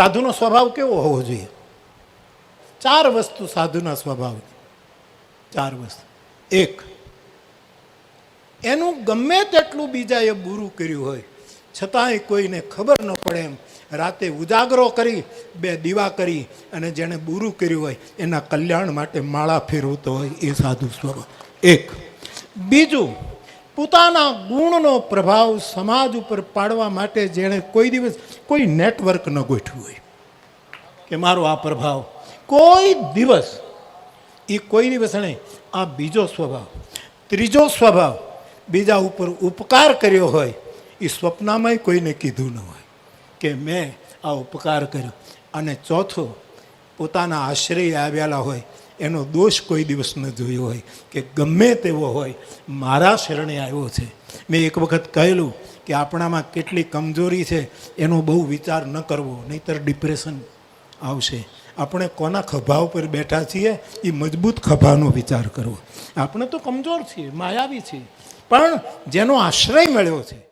સાધુનો સ્વભાવ કેવો હોવો જોઈએ? ચાર વસ્તુ સાધુના સ્વભાવ. ચાર વસ્તુ. એક, એનું ગમે તેટલું બીજાએ બુરું કર્યું હોય, છતાંય કોઈને ખબર ન પડે એમ. રાતે ઉજાગરો કરી, બે દીવા કરી, અને જેણે બુરું કર્યું હોય, એના કલ્યાણ માટે માળા ફેરવતો હોય એ સાધુ સ્વભાવ. એક, બીજું પોતાના ગુણનો પ્રભાવ સમાજ ઉપર પાડવા માટે જેણે કોઈ દિવસ કોઈ નેટવર્ક ન ગોઠવ્યું હોય. કે મારો આ પ્રભાવ. કોઈ દિવસ, એ કોઈ દિવસ નહીં, આ બીજો સ્વભાવ. ત્રીજો સ્વભાવ, બીજા ઉપર ઉપકાર કર્યો હોય, એ સ્વપ્નમાં કોઈને કીધું ન હોય કે મેં આ ઉપકાર કર્યો. અને ચોથો, પોતાના આશ્રય આવેલા હોય એનો દોષ કોઈ દિવસ ન જોયો હોય કે ગમે તેવો હોય મારા શરણે આવ્યો છે. મેં એક વખત કહેલું કે આપણામાં કેટલી કમજોરી છે એનો બહુ વિચાર ન કરવો, નહીતર ડિપ્રેશન આવશે. આપણે કોના ખભા ઉપર બેઠા છીએ એ મજબૂત ખભાનો વિચાર કરવો. આપણે તો કમજોર છીએ, માયાવી છીએ. પણ જેનો આશ્રય મળ્યો છે